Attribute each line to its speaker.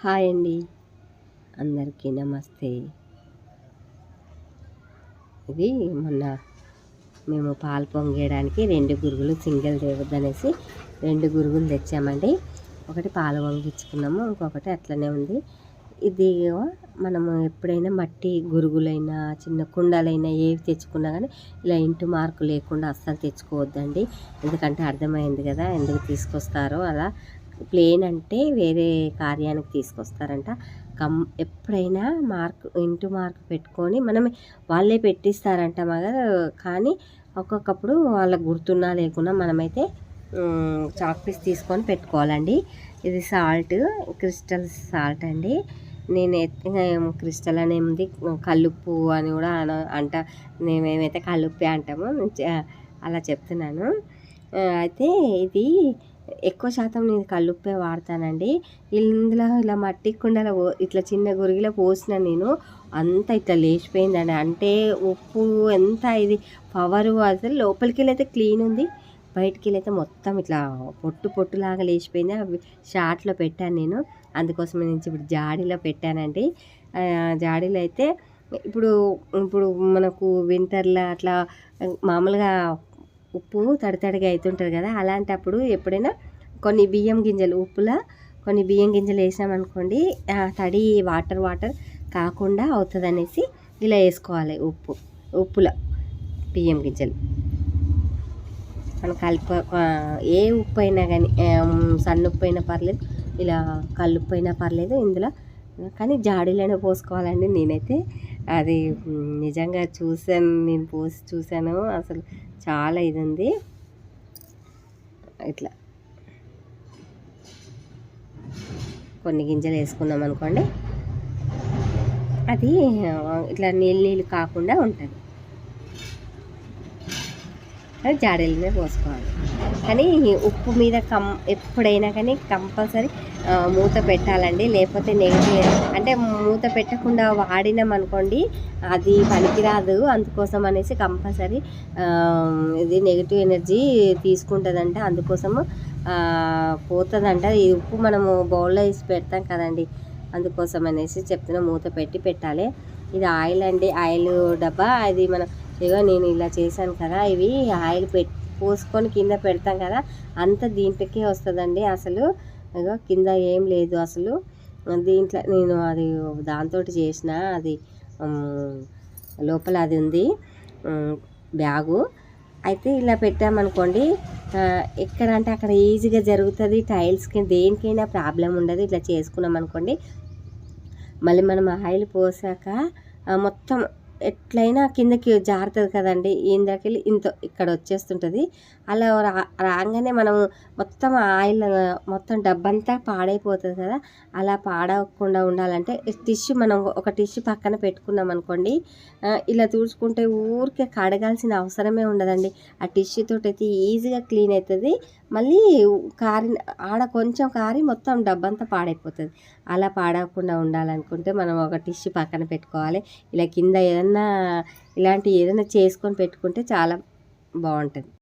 Speaker 1: Hi అండి. అందరికీ నమస్తే. ఇది మొన్న మేము పాలు పొంగేయడానికి రెండు గురుగులు సింగిల్ తేవద్దనేసి రెండు గురుగులు తెచ్చామండి. ఒకటి పాలు పొంగించుకున్నాము ఇంకొకటి అట్లనే ఉంది. ఇది మనము ఎప్పుడైనా మట్టి గురుగులైనా చిన్న కుండలైనా ఏవి తెచ్చుకున్నా కానీ ఇలా ఇంటి మార్కు లేకుండా అస్సలు తెచ్చుకోవద్దండి. ఎందుకంటే అర్థమైంది కదా ఎందుకు తీసుకొస్తారో అలా ప్లేన్ అంటే వేరే కార్యానికి తీసుకొస్తారంట. కం ఎప్పుడైనా మార్క్ ఇంటూ మార్క్ పెట్టుకొని మనం వాళ్ళే పెట్టిస్తారంట మగ కానీ ఒక్కొక్కప్పుడు వాళ్ళకు గుర్తున్నా లేకున్నా మనమైతే చాక్ పీస్ తీసుకొని పెట్టుకోవాలండి. ఇది సాల్ట్ క్రిస్టల్ సాల్ట్ అండి. నేను క్రిస్టల్ అనేది కల్లుప్పు అని కూడా అన అంట. మేమేమైతే కల్లుప్పే అంటాము అలా చెప్తున్నాను. అయితే ఇది ఎక్కువ శాతం నేను కల్లుప్పే వాడతానండి. ఇందులో ఇలా మట్టి కుండల ఇట్లా చిన్న గురిగిలో పోసిన నేను అంత ఇట్లా లేచిపోయిందండి. అంటే ఉప్పు ఎంత ఇది పవరు అసలు లోపలికి వెళ్ళైతే క్లీన్ ఉంది. బయటికి వెళ్ళైతే మొత్తం ఇట్లా పొట్టు పొట్టులాగా లేచిపోయింది. అవి షార్ట్లో పెట్టాను నేను. అందుకోసం నేను ఇప్పుడు జాడీలో పెట్టానండి. జాడీలో అయితే ఇప్పుడు ఇప్పుడు మనకు వింటర్లో అట్లా మామూలుగా ఉప్పు తడి తడిగా అవుతుంటుంది కదా అలాంటప్పుడు ఎప్పుడైనా కొన్ని బియ్యం గింజలు ఉప్పులా కొన్ని బియ్యం గింజలు వేసామనుకోండి తడి వాటర్ వాటర్ కాకుండా అవుతుంది అనేసి ఇలా వేసుకోవాలి ఉప్పు ఉప్పుల బియ్యం గింజలు. మనం కలిప ఏ ఉప్పు అయినా కానీ సన్న ఉప్పు అయినా పర్లేదు ఇలా కల్లుప్పు అయినా పర్లేదు ఇందులో కానీ జాడీలోనే పోసుకోవాలండి నేనైతే. అది నిజంగా చూసాను నేను పోసి చూశాను అసలు చాలా ఇది ఉంది ఇట్లా. కొన్ని గింజలు వేసుకున్నాం అనుకోండి అది ఇట్లా నీళ్ళు నీళ్ళు కాకుండా ఉంటుంది. అది జాడీలనే పోసుకోవాలి. కానీ ఉప్పు మీద కం ఎప్పుడైనా కానీ కంపల్సరీ మూత పెట్టాలండి. లేకపోతే నెగిటివ్ అంటే మూత పెట్టకుండా వాడినాం అనుకోండి అది పనికిరాదు. అందుకోసం అనేసి కంపల్సరీ ఇది నెగిటివ్ ఎనర్జీ తీసుకుంటుందంట. అందుకోసము పోతుందంట. ఈ ఉప్పు మనము బౌల్లో వేసి పెడతాం కదండి. అందుకోసం అనేసి చెప్తున్నా మూత పెట్టి పెట్టాలి. ఇది ఆయిల్ అండి. ఆయిల్ డబ్బా అది మనం ఇగో నేను ఇలా చేశాను కదా ఇవి ఆయిల్ పెట్ పోసుకొని కింద పెడతాం కదా అంత దీంట్లోకే వస్తుందండి అసలు. ఇగో కింద ఏం లేదు అసలు. దీంట్లో నేను అది దాంతో చేసిన అది లోపల అది ఉంది బ్యాగు. అయితే ఇలా పెట్టామనుకోండి ఎక్కడ అంటే అక్కడ ఈజీగా జరుగుతుంది టైల్స్కి దేనికైనా ప్రాబ్లం ఉండదు ఇట్లా చేసుకున్నాం అనుకోండి మళ్ళీ మనం ఆయిల్ పోసాక మొత్తం ఎట్లయినా కిందకి జారుతుంది కదండి. ఇందాకెళ్ళి ఇంత ఇక్కడ వచ్చేస్తుంటుంది అలా రాగానే మనం మొత్తం ఆయిల్ మొత్తం డబ్బంతా పాడైపోతుంది కదా. అలా పాడవకుండా ఉండాలంటే టిష్యూ మనం ఒక టిష్యూ పక్కన పెట్టుకున్నాం అనుకోండి ఇలా తుడుచుకుంటే ఊరికే కడగాల్సిన అవసరమే ఉండదండి. ఆ టిష్యూ తోటి అయితే ఈజీగా క్లీన్ అవుతుంది మళ్ళీ కారి ఆడ కొంచెం కారి మొత్తం డబ్బంతా పాడైపోతుంది. అలా పాడవకుండా ఉండాలనుకుంటే మనం ఒక టిష్యూ పక్కన పెట్టుకోవాలి. ఇలా కింద ఏదన్నా ఇలాంటి ఏదైనా చేసుకొని పెట్టుకుంటే చాలా బాగుంటుంది.